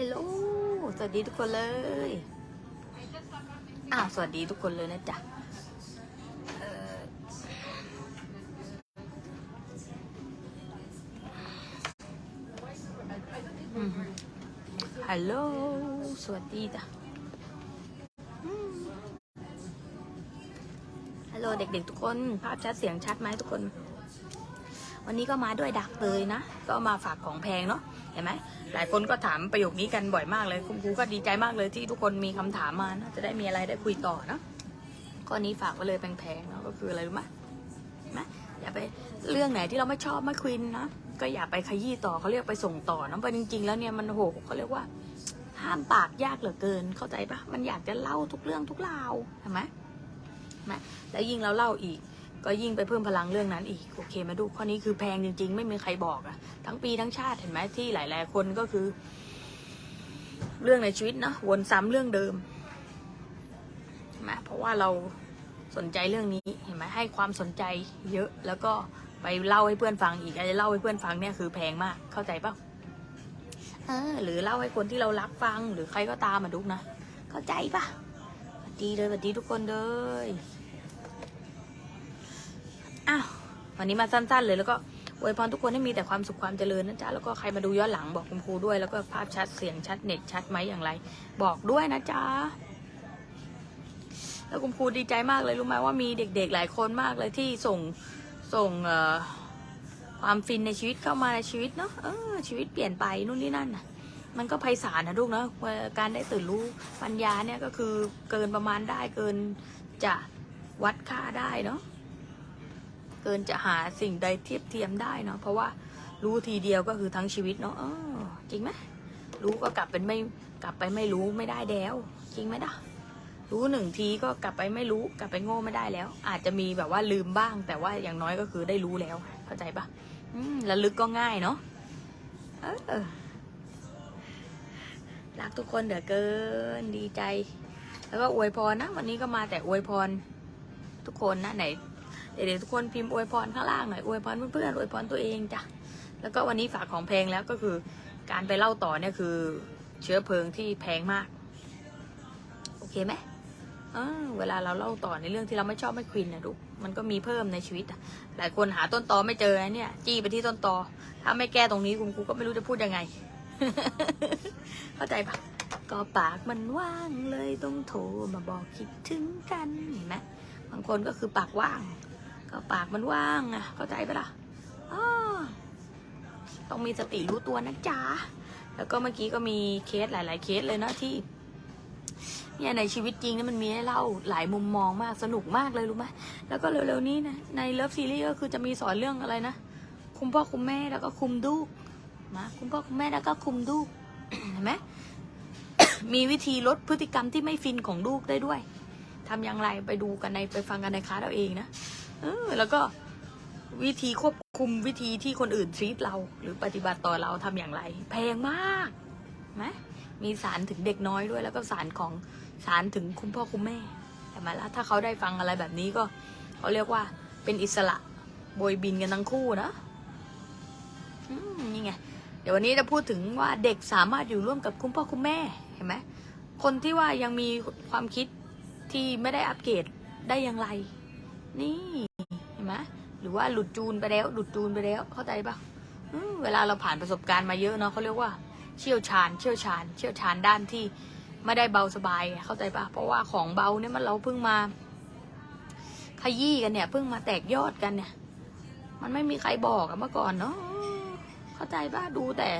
ฮลโหลสวัสดีทุกคนเลย อ้าว สวัสดีทุกคนเลยนะจ๊ะเฮัลโหล สวัสดีจ้ะฮัลโหลเด็กๆทุกคน ภาพชัดเสียงชัดไหมทุกคน วันนี้ก็มาด้วยดักเลยนะ ก็มาฝากของแพงเนาะ เห็นไหม หลายคนก็ถามประโยคนี้กันบ่อยมากเลย คุณครูก็ดีใจมากเลยที่ทุกคนมีคำถามมานะจะได้มีอะไรได้คุยต่อนะข้อนี้ฝากไว้เลยแพงๆเนาะก็คืออะไรรู้ไหมนไหมอย่าไปเรื่องไหนที่เราไม่ชอบไม่ควินนะก็อย่าไปขยี้ต่อเขาเรียกไปส่งต่อนะเพราะจริง ๆ แล้วเนี่ยมันโหเขาเรียกว่า ห้ามปากยากเหลือเกิน เข้าใจปะมันอยากจะเล่าทุกเรื่องทุกราวเห็นไหมไหมแล้วยิ่งเราเล่าอีก ก็ยิ่งไปเพิ่มพลังเรื่องนั้นอีกโอเคมาดูข้อนี้คือแพงจริง ๆ ไม่มีใครบอกอะทั้งปีทั้งชาติเห็นไหมที่หลาย ๆ คนก็คือ เรื่องในชีวิตเนาะวนซ้ำเรื่องเดิมเห็นไหมเพราะว่าเราสนใจเรื่องนี้เห็นไหมให้ความสนใจเยอะแล้วก็ไปเล่าให้เพื่อนฟังอีกไอ้เล่าให้เพื่อนฟังเนี่ยคือแพงมากเข้าใจปะเออหรือเล่าให้คนที่เรารักฟังหรือใครก็ตามมาดุกนะเข้าใจปะสวัสดีเลยสวัสดีทุกคนเลย อ้าววันนี้มาสั้นๆเลยแล้วก็อวยพรทุกคนให้มีแต่ความสุขความเจริญนะจ๊ะแล้วก็ใครมาดูย้อนหลังบอกคุณครูด้วย แล้วก็ภาพชัดเสียงชัดเน็ตชัดไหมอย่างไร บอกด้วยนะจ๊ะแล้วคุณครูดีใจมากเลยรู้ไหมว่ามีเด็กๆหลายคนมากเลยที่ส่งส่งความฟินในชีวิตเข้ามาในชีวิตเนาะเออชีวิตเปลี่ยนไปนู่นนี่นั่นนะมันก็ไพศาลนะลูกเนาะการได้ตื่นรู้ปัญญาเนี่ยก็คือเกินประมาณได้เกินจะวัดค่าได้เนาะ เกินจะหาสิ่งใดเทียบเทียมได้เนาะเพราะว่ารู้ทีเดียวก็คือทั้งชีวิตเนาะเออจริงไหมรู้ก็กลับเป็นไม่กลับไปไม่รู้ไม่ได้แล้ว จริงไหมด่ะรู้หนึ่งทีก็กลับไปไม่รู้กลับไปโง่ไม่ได้แล้ว อาจจะมีแบบว่าลืมบ้าง แต่ว่าอย่างน้อยก็คือได้รู้แล้ว เข้าใจปะอืมระลึกก็ง่ายเนาะเออรักทุกคนเดือเกินดีใจ แล้วก็อวยพรนะ วันนี้ก็มาแต่อวยพรทุกคนนะไหน เดี๋ยวทุกคนพิมพ์อวยพรข้างล่างหน่อยอวยพรเพื่อนๆอวยพรตัวเองจ้ะแล้วก็วันนี้ฝากของแพงแล้วก็คือ การไปเล่าต่อเนี่ยคือ เชื้อเพลิงที่แพงมาก โอเคไหมเวลาเราเล่าต่อในเรื่องที่เราไม่ชอบไม่ควินนะดูกมันก็มีเพิ่มในชีวิตหลายคนหาต้นตอไม่เจอเนี่ยจี้ไปที่ต้นตอถ้าไม่แก้ตรงนี้คุณครูก็ไม่รู้จะพูดยังไง เข้าใจปะก็ปากมันว่างเลยต้องโทรมาบอกคิดถึงกันเห็นไหมบางคนก็คือปากว่าง ก็ปากมันว่างอะเข้าใจปะล่ะอ้อต้องมีสติรู้ตัวนะจ๊ะ แล้วก็เมื่อกี้ก็มีเคสหลาย ๆ เคสเลยเนาะที่เนี่ยในชีวิตจริงนี่มันมีให้เล่าหลายมุมมองมากสนุกมากเลยรู้ไหมแล้วก็เร็วๆนี้นะในเลิฟซีรีส์ก็คือจะมีสอนเรื่องอะไรนะคุมพ่อคุมแม่แล้วก็คุมลูกนะคุมพ่อคุมแม่แล้วก็คุมลูกเห็นไหมมีวิธีลดพฤติกรรมที่ไม่ฟินของลูกได้ด้วยทำอย่างไรไปดูกันในไปฟังกันในคลาสเราเองนะ เออแล้วก็วิธีควบคุมวิธีที่คนอื่นทรีตเรา หรือปฏิบัติต่อเราทำอย่างไร แพงมากนะมีสารถึงเด็กน้อยด้วย แล้วก็สารของสารถึงคุณพ่อคุณแม่ แต่มาแล้วถ้าเขาได้ฟังอะไรแบบนี้ก็เขาเรียกว่าเป็นอิสระโบยบินกันทั้งคู่นะนี่ไงเดี๋ยววันนี้จะพูดถึงว่าเด็กสามารถอยู่ร่วมกับคุณพ่อคุณแม่เห็นไหมคนที่ว่ายังมีความคิดที่ไม่ได้อัปเกรดได้อย่างไร นี่เห็นไหมหรือว่าหลุดจูนไปแล้ว หลุดจูนไปแล้ว เข้าใจปะเวลาเราผ่านประสบการณ์มาเยอะเนาะเขาเรียกว่าเชี่ยวชาญ เชี่ยวชาญ เชี่ยวชาญด้านที่ไม่ได้เบาสบาย เข้าใจปะเพราะว่าของเบาเนี่ยมันเราเพิ่งมาขยี้กันเนี่ยเพิ่งมาแตกยอดกันเนี่ย มันไม่มีใครบอกเมื่อก่อนเนาะเข้าใจปะดูแต่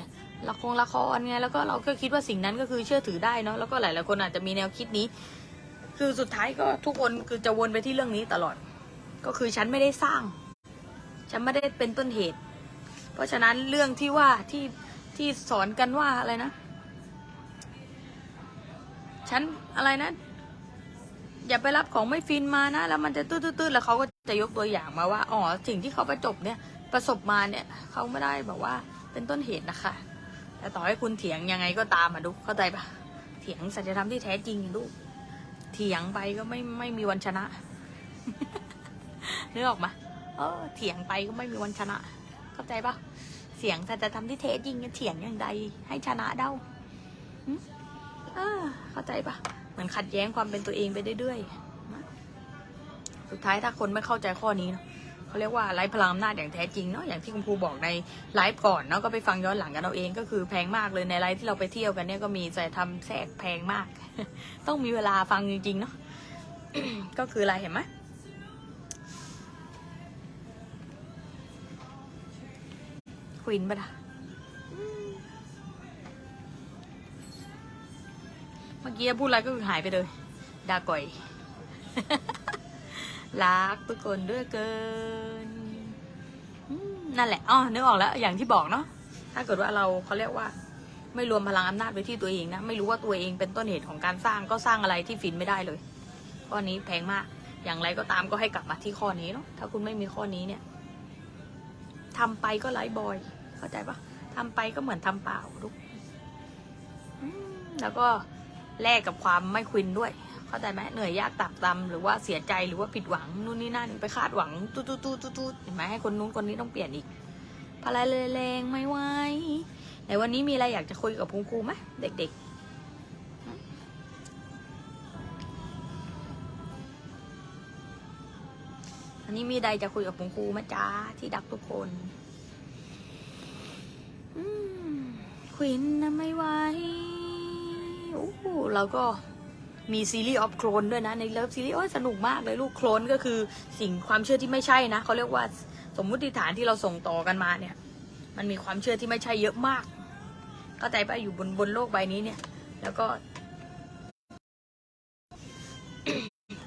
ละครละครไงแล้วก็เราก็คิดว่าสิ่งนั้นก็คือเชื่อถือได้เนาะแล้วก็หลายๆคนอาจจะมีแนวคิดนี้ คือสุดท้ายก็ทุกคนคือจะวนไปที่เรื่องนี้ตลอด ก็คือฉันไม่ได้สร้าง ฉันไม่ได้เป็นต้นเหตุ เพราะฉะนั้นเรื่องที่ว่าที่ที่สอนกันว่าอะไรนะ ฉันอะไรนะ อย่าไปรับของไม่ฟินมานะ แล้วมันจะตื้อๆแล้วเขาก็จะยกตัวอย่างมาว่า อ๋อ สิ่งที่เขาประจบเนี่ย ประสบมาเนี่ย เขาไม่ได้แบบว่าเป็นต้นเหตุนะคะ แต่ต่อให้คุณเถียงยังไงก็ตามอะดูเข้าใจปะเถียงสัจธรรมที่แท้จริงดูก เถียงไปก็ไม่ไม่มีวันชนะ นึกออกมาเออเถียงไปก็ไม่มีวันชนะ เข้าใจปะเสียงสัจธรรมที่แท้จริงเนี่ยเถียงอย่างใดให้ชนะเด้าหึอ่าเข้าใจปะเหมือนขัดแย้งความเป็นตัวเองไปเรื่อยๆสุดท้ายถ้าคนไม่เข้าใจข้อนี้เนาะเขาเรียกว่าไร้พลังอำนาจอย่างแท้จริงเนาะอย่างที่คุณครูบอกในไลฟ์ก่อนเนาะก็ไปฟังย้อนหลังกันเอาเองก็คือแพงมากเลยในไลฟ์ที่เราไปเที่ยวกันเนี่ยก็มีใส่ทำแทรกแพงมาก ต้องมีเวลาฟังจริงๆเนาะก็คืออะไรเห็นไหม ควินปะล่ะเมื่อกี้พูดอะไรก็คือหายไปเลยดาก่อย รักทุกคนด้วยเกินนั่นแหละอ๋อนึกออกแล้ว อย่างที่บอกเนาะถ้าเกิดว่าเราเขาเรียกว่า ไม่รวมพลังอำนาจไว้ที่ตัวเองนะ ไม่รู้ว่าตัวเองเป็นต้นเหตุของการสร้างก็สร้างอะไรที่ฟินไม่ได้เลยข้อนี้แพงมาก อย่างไรก็ตามก็ให้กลับมาที่ข้อนี้เนาะถ้าคุณไม่มีข้อนี้เนี่ยทำไปก็ไร้บอย เข้าใจปะทำไปก็เหมือนทำเปล่าทุกแล้วก็แลกกับความไม่ควินด้วย เข้าใจไหมเหนื่อยยากตับตำหรือว่าเสียใจหรือว่าผิดหวังนู่นนี่นั่นไปคาดหวังตู้ตู้ตู้ตู้เห็นไหมให้คนนู้นคนนี้ต้องเปลี่ยนอีกพลายเลยแรงไม่ไหวไหนวันนี้มีอะไรอยากจะคุยกับคุณครูไหมเด็ก ๆอันนี้มีใดจะคุยกับคุณครูไหมจ้าที่ดักทุกคน ควินนะไม่ไหวโอ้โหเราก็มีซีรีส์ออฟโคลนด้วยนะ ในเลิฟซีรีส์โอ้ยสนุกมากเลยลูกโคลนก็คือสิ่งความเชื่อที่ไม่ใช่นะเขาเรียกว่าสมมุติฐานที่เราส่งต่อกันมาเนี่ย มันมีความเชื่อที่ไม่ใช่เยอะมากเข้าใจปะอยู่บนบนโลกใบนี้เนี่ย แล้วก็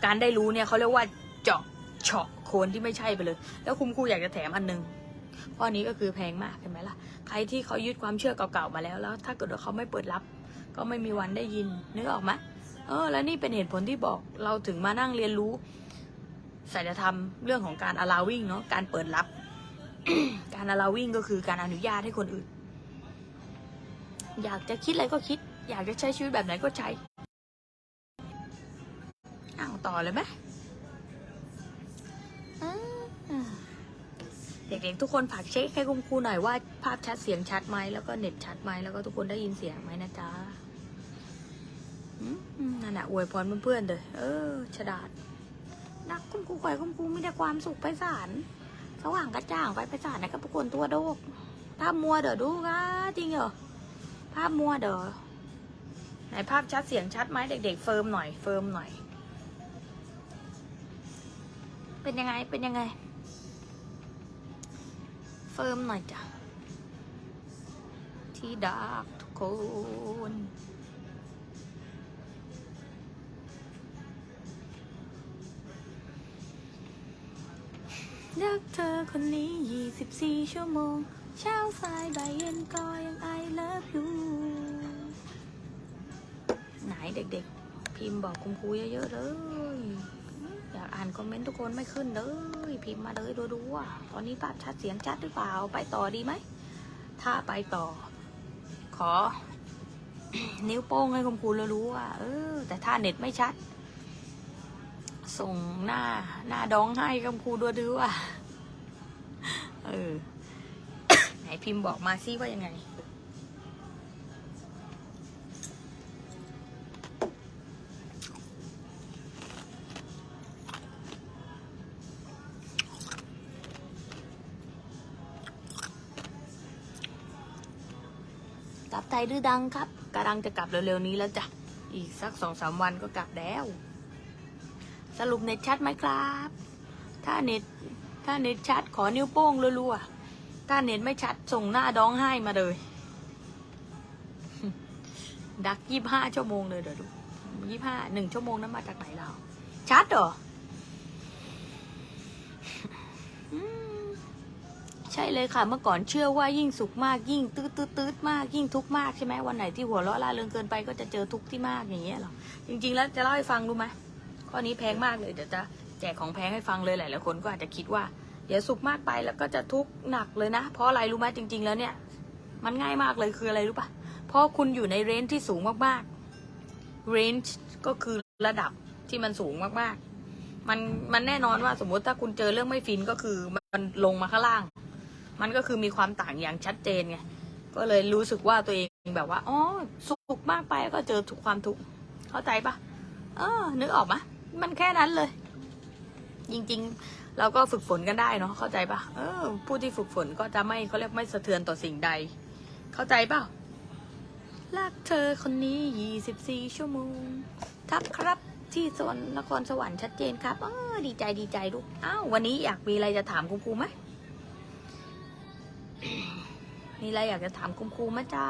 การได้รู้เนี่ยเขาเรียกว่าเจาะเฉาะโคนที่ไม่ใช่ไปเลย แล้วคุณครูอยากจะแถมอันหนึงข้อนี้ก็คือแพงมากเห็นไหมล่ะ ใครที่เขายึดความเชื่อเก่าๆมาแล้วแล้ว ถ้าเกิดว่าเขาไม่เปิดรับ ก็ไม่มีวันได้ยินนึกออกไหมเออ แล้วนี่เป็นเหตุผลที่บอกเราถึงมานั่งเรียนรู้ศีลธรรมเรื่องของการ allowing เนาะการเปิดรับ การ allowing ก็คือการอนุญาตให้คนอื่น อยากจะคิดอะไรก็คิด อยากจะใช้ชีวิตแบบไหนก็ใช้อ้าวต่อเลยไหมอ่า เด็กๆทุกคนฝากเช็คให้คุณครูหน่อยว่าภาพชัดเสียงชัดไหมแล้วก็เน็ตชัดไหมแล้วก็ทุกคนได้ยินเสียงไหมนะจ๊ะนั่นแหละอวยพรเพื่อนๆเลยเออฉลาดนักคุณครูข่อยคุณครูมีแต่ความสุขไปสารสว่างกระจ่างไปไปสารนะกับพวกคนตัวโดกภาพมัวเด้อดูกะจริงเหรอภาพมัวเด้อไหนภาพชัดเสียงชัดไหมเด็ก ๆ เฟิร์มหน่อยเฟิร์มหน่อย เป็นยังไงเป็นยังไง ฟิร์มหน่อยจ้ะ ที่ดักทุกคนรักเธอคนนี้ 24 ชั่วโมง เช้าสายบ่ายเย็นก็ยัง I love you ไหนเด็กๆ พิมพ์บอกคุณครูเยอะๆเลย อยากอ่านคอมเมนต์ทุกคนไม่ขึ้นเลย พิมพ์มาเลยดูๆว่าตอนนี้ภาพชัดเสียงชัดหรือเปล่า ไปต่อดีไหม ถ้าไปต่อ ขอ นิ้วโป้งให้คุณครูรู้ว่า เออ แต่ถ้าเน็ตไม่ชัด ส่งหน้า หน้าดองให้กับครูดูดูว่า เออ ไหนพิมพ์บอกมาซิว่ายังไง ลับไทยดื้อดังครับกำลังจะกลับเร็วๆนี้แล้วจ้ะ อีกสักสองสามวันก็กลับแล้ว สรุปเน็ตชัดไหมครับ ถ้าเน็ตถ้าเน็ตชัดขอนิ้วโป้งรัวๆถ้าเน็ตไม่ชัดส่งหน้าดองให้มาเลย ดักยี่ห้าชั่วโมงเลยเดี๋ยวดูยี่ห้าหนึ่งชั่วโมงนั้นมาจากไหนเราชัดเหรอ ช่เลยค่ะ เมื่อก่อนเชื่อว่ายิ่งสุขมากยิ่งตืดตืดตืดมากยิ่งทุกข์มากใช่ไหมวันไหนที่หัวเราะล่าเริงเกินไปก็จะเจอทุกข์ที่มากอย่างเงี้ยหรอจริง ๆ แล้วจะเล่าให้ฟังรู้ไหมข้อนี้แพงมากเลยเดี๋ยวจะแจกของแพงให้ฟังเลยหลายๆคนก็อาจจะคิดว่าเดี๋ยวสุกมากไปแล้วก็จะทุกข์หนักเลยนะ เพราะอะไรรู้ไหมจริง ๆ แล้วเนี่ย มันง่ายมากเลยคืออะไรรู้ปะเพราะคุณอยู่ในเรนจ์ที่สูงมากๆเรนจ์ก็คือระดับที่มันสูงมากๆ มันมันแน่นอนว่าสมมติถ้าคุณเจอเรื่องไม่ฟินก็คือมันลงมาข้างล่าง มันก็คือมีความต่างอย่างชัดเจนไงก็เลยรู้สึกว่าตัวเองแบบว่าอ๋อสุขมากไปก็เจอทุกความทุกข์เข้าใจปะเออ นึกออกมะมันแค่นั้นเลย จริง ๆ เราก็ฝึกฝนกันได้เนาะเข้าใจปะเออ ผู้ที่ฝึกฝนก็จะไม่เขาเรียกไม่สะเทือนต่อสิ่งใด เข้าใจเปล่ารักเธอคนนี้ยี่สิบสี่ชั่วโมงทักครับที่สวนนครสวรรค์ชัดเจนครับเออดีใจดีใจลูกอ้าววันนี้อยากมีอะไรจะถามคุณครูไหม มีอะไรอยากจะถามคุณครูไหมจ๊ะ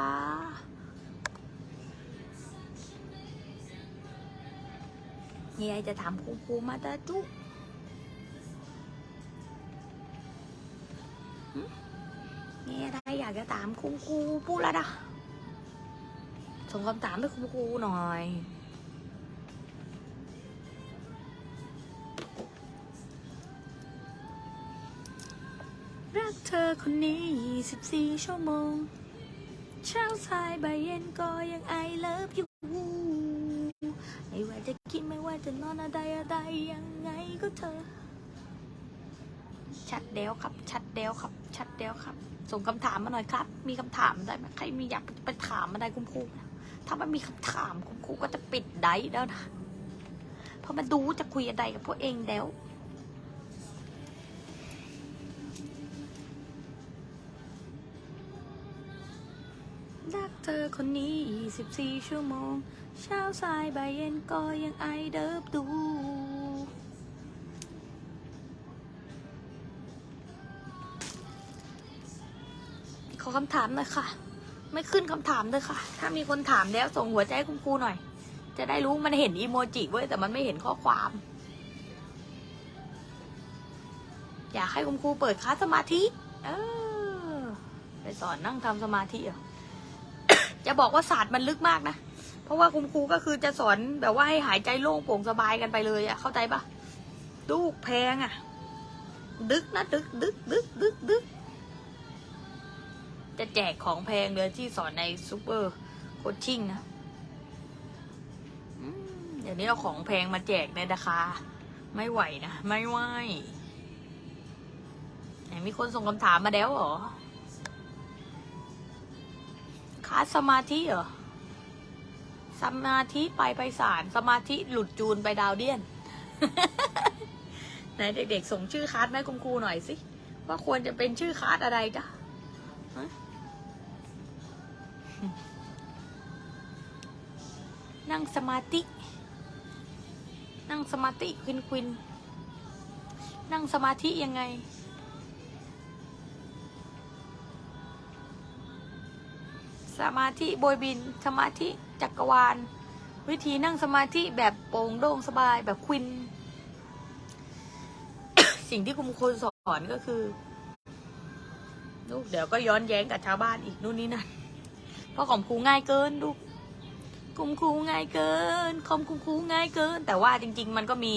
มีอะไรจะถามคุณครูมาจ้าจุ๊มีอะไรอยากจะถามคุณครูพูดแล้วนะส่งคำถามให้คุณครูหน่อย รักเธอคนนี้ 24 ชั่วโมง เช้าสายบ่ายเย็นก็ยังไอเลิฟอยู่ไม่ว่าจะกินไม่ว่าจะนอนอะไรอะไรยังไงก็เธอ ชัดเดวครับ ชัดเดวครับ ชัดเดวครับ ส่งคำถามมาหน่อยครับ มีคำถามอะไรไหมใครมีอยากไปถามอะไรคุณครูนะถ้ามันมีคำถามคุณครูก็จะปิดไดฟ์แล้วนะ เพราะมันดูจะคุยอะไรกับพวกเองแล้ว เธอคนนี้ 24 ชั่วโมง เช้าสายบ่ายเย็นก็ยังไอเดิบดูขอคำถามหน่อยค่ะ ไม่ขึ้นคำถามเลยค่ะ ถ้ามีคนถามแล้วส่งหัวใจให้คุณครูหน่อย จะได้รู้มันเห็นอีโมจิเว้ยแต่มันไม่เห็นข้อความ อยากให้คุณครูเปิดคลาสสมาธิ เออ ไปสอนนั่งทำสมาธิเหรอ จะบอกว่าศาสตร์มันลึกมากนะ เพราะว่าคุณครูก็คือจะสอนแบบว่าให้หายใจโล่งโปร่งสบายกันไปเลยอะเข้าใจปะลูกแพงอะดึกนะดึกดึกดึกดึกดึกจะแจกของแพงเลยที่สอนในซูเปอร์โคชชิ่งนะอืมเดี๋ยวนี้เอาของแพงมาแจกในราคา ไม่ไหวนะ ไม่ไหวไหนมีคนส่งคำถามมาแล้วเหรอ คาสสมาธิเหรอสมาธิไปไปศาลสมาธิหลุดจูนไปดาวเดียนไหนเด็กๆส่งชื่อคาสแม่คุณครูหน่อยสิว่าควรจะเป็นชื่อคาสอะไรจ้ะนั่งสมาธิ นั่งสมาธิควินควิน นั่งสมาธิยังไง สมาธิโบยบิน สมาธิจักรวาล วิธีนั่งสมาธิแบบโปร่งโล่งสบายแบบควิน สิ่งที่คุณครูสอนก็คือลูกเดี๋ยวก็ย้อนแย้งกับชาวบ้านอีกนู่นนี่นั่นเพราะของครูง่ายเกินลูกคุณครูง่ายเกินคอมคุณครูง่ายเกิน แต่ว่าจริง ๆ มันก็มี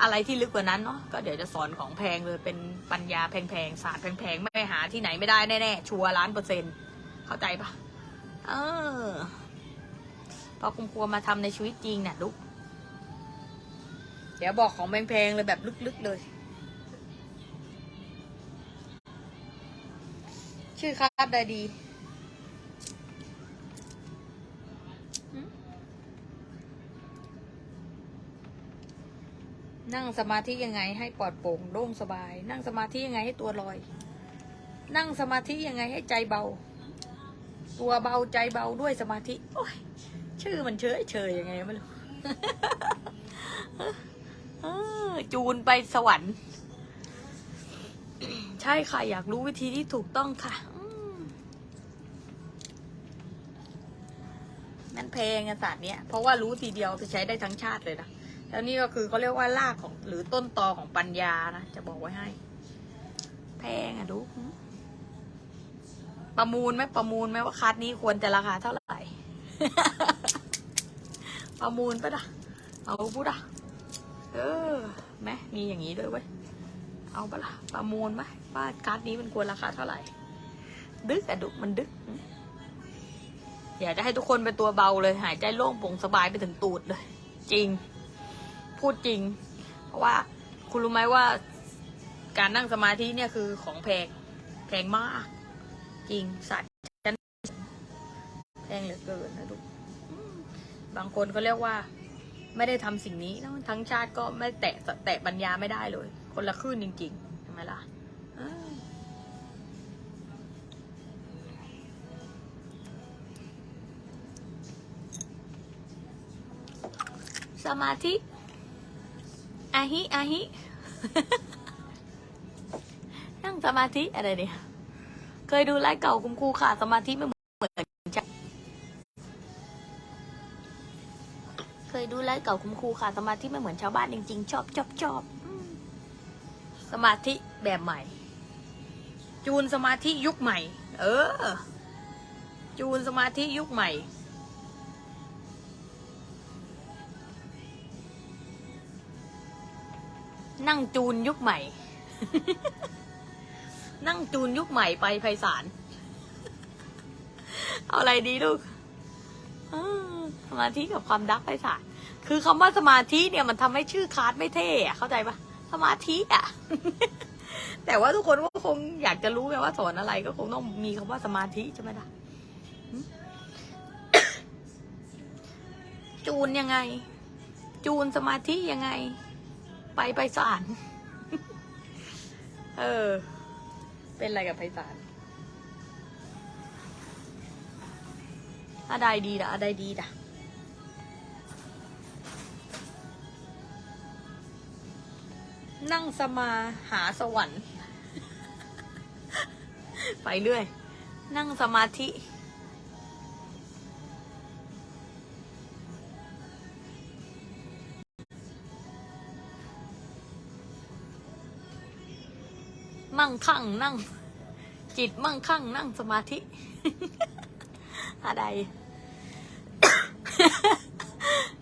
อะไรที่ลึกกว่านั้นเนาะก็เดี๋ยวจะสอนของแพงเลยเป็นปัญญาแพงๆศาสตร์แพงๆไม่หาที่ไหนไม่ได้แน่ๆชัวร์ล้านเปอร์เซ็นต์เข้าใจปะ เออ พอคุณครูมาทำในชีวิตจริงเนี่ยลูก เดี๋ยวบอกของแพงๆเลยแบบลึกๆเลย ชื่อคาดได้ดีนั่งสมาธิยังไงให้ปลอดโปร่งโล่งสบาย นั่งสมาธิยังไงให้ตัวลอย นั่งสมาธิยังไงให้ใจเบา ตัวเบาใจเบาด้วยสมาธิ โอ้ย ชื่อมันเฉยเฉยยังไงไม่รู้จูนไปสวรรค์ ใช่ค่ะ อยากรู้วิธีที่ถูกต้องค่ะอืมนั่นแพงอะศาสตร์เนี้ยเพราะว่ารู้ทีเดียวจะใช้ได้ทั้งชาติเลยนะแล้วนี่ก็คือเขาเรียกว่ารากของหรือต้นตอของปัญญานะ จะบอกไว้ให้ แพงอะดู ประมูลไหมประมูลไหมว่าคัดนี้ควรจะราคาเท่าไหร่ ประมูลปะด่ะเอาปุ๊ดอะเออแม่มีอย่างนี้ด้วยเว้ยเอาปะล่ะประมูลไหมว่าคัดนี้มันควรราคาเท่าไหร่ ดึกอะดุมันดึกอยากจะให้ทุกคนเป็นตัวเบาเลย หายใจโล่งโปร่งสบายไปถึงตูดเลย จริง พูดจริง เพราะว่า คุณรู้ไหมว่า การนั่งสมาธิเนี่ยคือของแพงแพงมาก จริงสัตว์ฉันแพงเหลือเกินนะลูกบางคนก็เรียกว่า ไม่ได้ทำสิ่งนี้แล้วทั้งชาติก็ไม่แตะแตะปัญญาไม่ได้เลย คนละคลื่นจริงๆใช่ไหมล่ะสมาธิอาฮิอาฮินั่งสมาธิอะไรเนี่ย เคยดูไลฟ์เก่าคุณครูค่ะ สมาธิไม่เหมือนจะเคยดูไลฟ์เก่าคุณครูค่ะ สมาธิไม่เหมือนชาวบ้านจริงๆ ชอบชอบชอบสมาธิแบบใหม่ จูนสมาธิยุคใหม่ เออ จูนสมาธิยุคใหม่นั่งจูนยุคใหม่ นั่งจูนยุคใหม่ไปไพศาล เอาอะไรดีลูกสมาธิกับความดักไพศาล คือคำว่าสมาธิเนี่ยมันทำให้ชื่อคลาสไม่เท่อะเข้าใจปะสมาธิอะแต่ว่าทุกคนก็คงอยากจะรู้ไงว่าสอนอะไรก็คงต้องมีคำว่าสมาธิใช่ไหมล่ะจูนยังไง จูนสมาธิยังไง ไปไพศาลเออ เป็นอะไรกับไพศาลอะไรดีด่ะอะไรดีด่ะนั่งสมาหาสวรรค์ ไปเรื่อย นั่งสมาธิ มั่งคั่งนั่ง จิตมั่งคั่งนั่งสมาธิ อะไร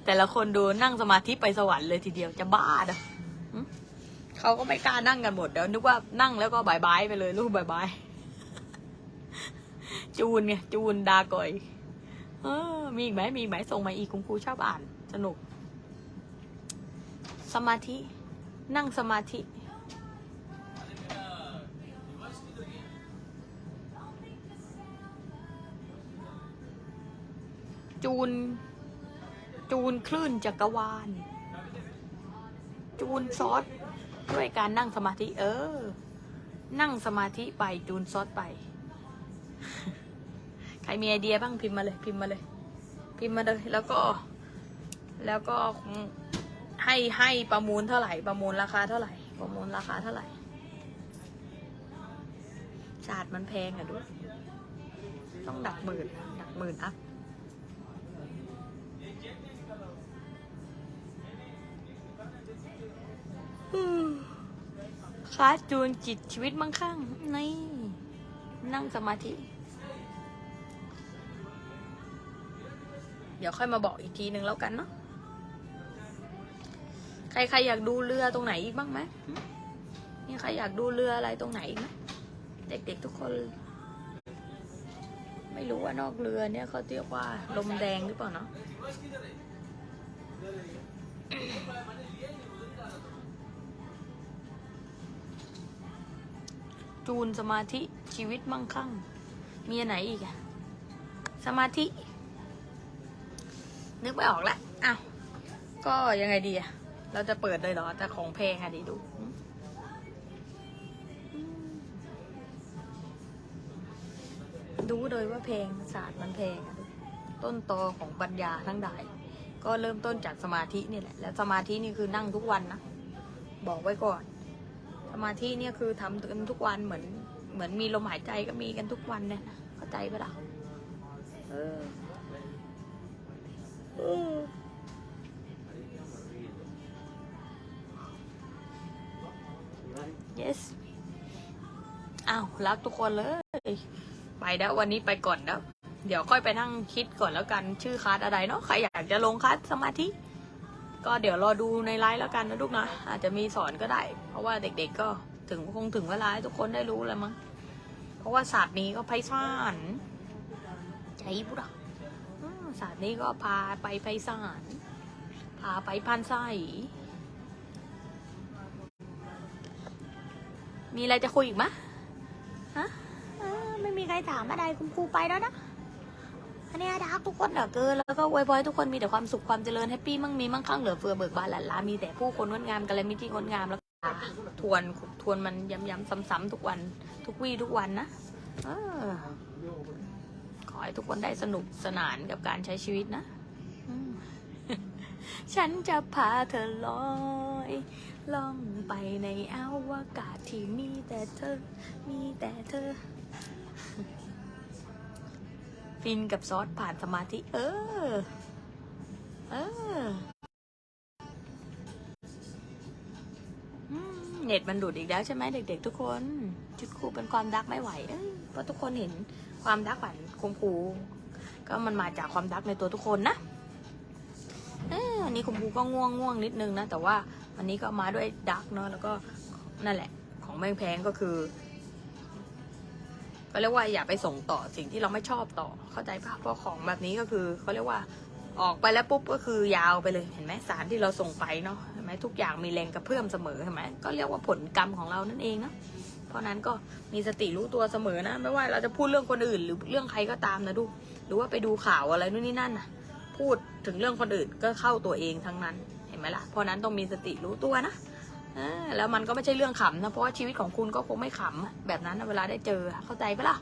แต่ละคนดูนั่งสมาธิไปสวรรค์เลยทีเดียวจะบ้าเด้อเขาก็ไม่กล้านั่งกันหมดเดี๋ยวนึกว่านั่งแล้วก็บายบายไปเลยลูกบายบายจูนไงจูนดาก่อยเออ มีอีกไหมมีอีกไหมส่งมาอีกคุณครูชอบอ่าน สนุก สมาธิ นั่งสมาธิ จูน จูนคลื่นจักรวาล จูนซอสด้วยการนั่งสมาธิ เออ นั่งสมาธิไปจูนซอสไป ใครมีไอเดียบ้างพิมพ์มาเลย พิมพ์มาเลย พิมพ์มาเลย แล้วก็ แล้วก็ให้ให้ประมูลเท่าไหร่ ประมูลราคาเท่าไหร่ ประมูลราคาเท่าไหร่ศาสตร์มันแพงอะด้วย ต้องดักหมื่นดักหมื่นอัพ คลาสจูนจิตชีวิตมั่งคั่งนี่นั่งสมาธิ เดี๋ยวค่อยมาบอกอีกทีหนึ่งแล้วกันเนาะใครใครอยากดูเรือตรงไหนอีกบ้างไหมมีใครอยากดูเรืออะไรตรงไหนอีกไหมเด็กๆทุกคน ไม่รู้ว่านอกเรือเนี่ยเขาเรียกว่าลมแดงหรือเปล่าเนาะ จูนสมาธิชีวิตมั่งคั่ง มีอันไหนอีกอะสมาธิ นึกไม่ออกละอ้าวก็ยังไงดีอะเราจะเปิดเลยเหรอ แต่ของแพงอะดิดูอืมรู้เลยว่าแพลงศาสตร์มันแพงต้นตอของปัญญาทั้งหลาย ก็เริ่มต้นจากสมาธินี่แหละ แล้วสมาธินี่คือนั่งทุกวันนะ บอกไว้ก่อน มาธิเนี่ยคือทำกันทุกวันเหมือน เหมือนมีลมหายใจก็มีกันทุกวันเนี่ยเข้าใจปะล่ะเออเออ yes อ้าวรักทุกคนเลย ไปแล้ววันนี้ไปก่อนแล้ว เดี๋ยวค่อยไปนั่งคิดก่อนแล้วกันชื่อคลาสอะไรเนาะใครอยากจะลงคลาสสมาธิ ก็เดี๋ยวรอดูในไลฟ์แล้วกันนะลูกนะอาจจะมีสอนก็ได้ เพราะว่าเด็กๆก็ถึงคงถึงเวลาให้ทุกคนได้รู้แล้วมั้งเพราะว่าศาสตร์นี้ก็ไพศาลใช่ปุ๊ระอืมศาสตร์นี้ก็พาไปไพศาลพาไปพันไส้มีอะไรจะคุยอีกมะฮะไม่มีใครถามอะไรคุณครูไปแล้วนะ อันนี้ดักทุกคนเหลือเกินแล้วก็อวยพรให้ทุกคนมีแต่ความสุขความเจริญแฮปปี้มั่งมีมั่งคั่งเหลือเฟือเบิกบานหลั่นล้ามีแต่ผู้คนงดงามกันและมิตรงดงามแล้วทวนทวนมันย้ำๆซ้ำๆทุกวัน ทุกวี่ทุกวันนะอขอให้ทุกคนได้สนุกสนานกับการใช้ชีวิตนะ ฉันจะพาเธอลอยล่องไปในอวกาศที่มีแต่เธอ มีแต่เธอ ฟินกับซอสผ่านสมาธิ เออ เออเน็ตมันดูดอีกแล้วใช่ไหมเด็ก ๆ ทุกคนชุดครูเป็นความดักไม่ไหวเพราะทุกคนเห็นความดักผ่านคุณครูก็มันมาจากความดักในตัวทุกคนนะอันนี้คุณครูก็ง่วงง่วงนิดนึงนะ แต่ว่าวันนี้ก็มาด้วยดักเนาะแล้วก็นั่นแหละ ของแพงแพงก็คือ ก็เรียกว่าอย่าไปส่งต่อสิ่งที่เราไม่ชอบต่อเข้าใจปะเพราะของแบบนี้ก็คือเขาเรียกว่าออกไปแล้วปุ๊บก็คือยาวไปเลยเห็นไหมสารที่เราส่งไปเนาะเห็นไหมทุกอย่างมีแรงกระเพื่อมเสมอเห็นไหมก็เรียกว่าผลกรรมของเรานั่นเองเนาะเพราะนั้นก็มีสติรู้ตัวเสมอนะ ไม่ว่าเราจะพูดเรื่องคนอื่น หรือเรื่องใครก็ตามนะดู หรือว่าไปดูข่าวอะไรนู่นนี่นั่นนะพูดถึงเรื่องคนอื่นก็เข้าตัวเองทั้งนั้นเห็นไหมล่ะเพราะนั้นต้องมีสติรู้ตัวนะ แล้วมันก็ไม่ใช่เรื่องขำนะ เพราะว่าชีวิตของคุณก็คงไม่ขำแบบนั้นนะเวลาได้เจอ เข้าใจปะล่ะ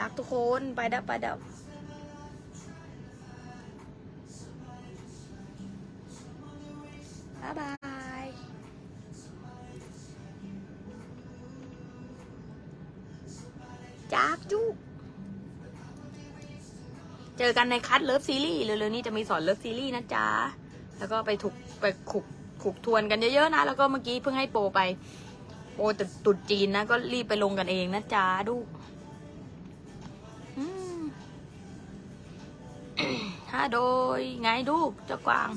รักทุกคนไปดับไปดับบ๊ายบายจากจุเจอกันในคัทเลิฟซีรีส์เร็วๆนี้จะมีสอนเลิฟซีรีส์นะจ๊ะ แล้วก็ไปถูกไปขุก ขุกทวนกันเยอะๆนะ แล้วก็เมื่อกี้เพิ่งให้โปรไป โปรตตุดจีนนะ ก็รีบไปลงกันเองนะจ๊ะดูอืมถ้าโดยไงดูเจ้ากวาง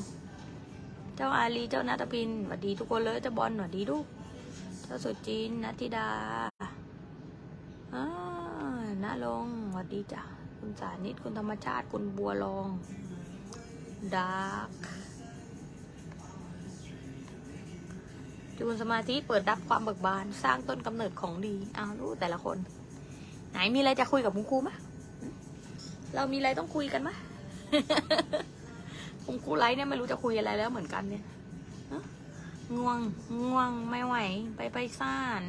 เจ้าอาลีเจ้านาตพินสวัสดีทุกคนเลยเจ้าบอลสวัสดีดูเจ้าสุจินนัทธิดาอ่าน้าลงสวัสดีจ้ะคุณสานิตคุณธรรมชาติคุณบัวลองดาร์ก จูนสมาธิเปิดรับความเบิกบาน สร้างต้นกำเนิดของดีเอารู้แต่ละคน ไหนมีอะไรจะคุยกับคุณครูไหมเรามีอะไรต้องคุยกันไหมคุณครูไลฟ์เนี่ยไม่รู้จะคุยอะไรแล้วเหมือนกันเนี่ยง่วงง่วงไม่ไหว ไปไปซ่าน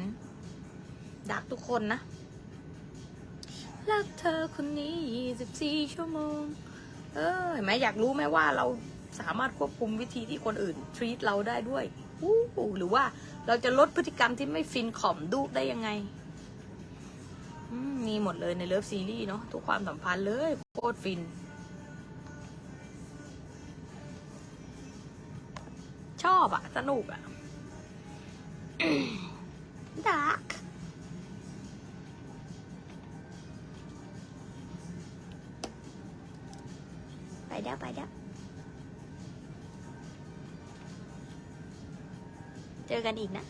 ดักทุกคนนะรักเธอคนนี้24ชั่วโมง เออเห็นไหมอยากรู้ไหมว่าเราสามารถควบคุมวิธีที่คนอื่นทรีตเราได้ด้วย อู้หรือว่าเราจะลดพฤติกรรมที่ไม่ฟินขอมดูได้ยังไงมมีหมดเลยในเลิฟซีรีส์เนาะทุกความสัมพันธ์เลยโคตรฟิน ชอบอะสนุกอะดักไปเด้อไปเด้อ จอกันอีกนะ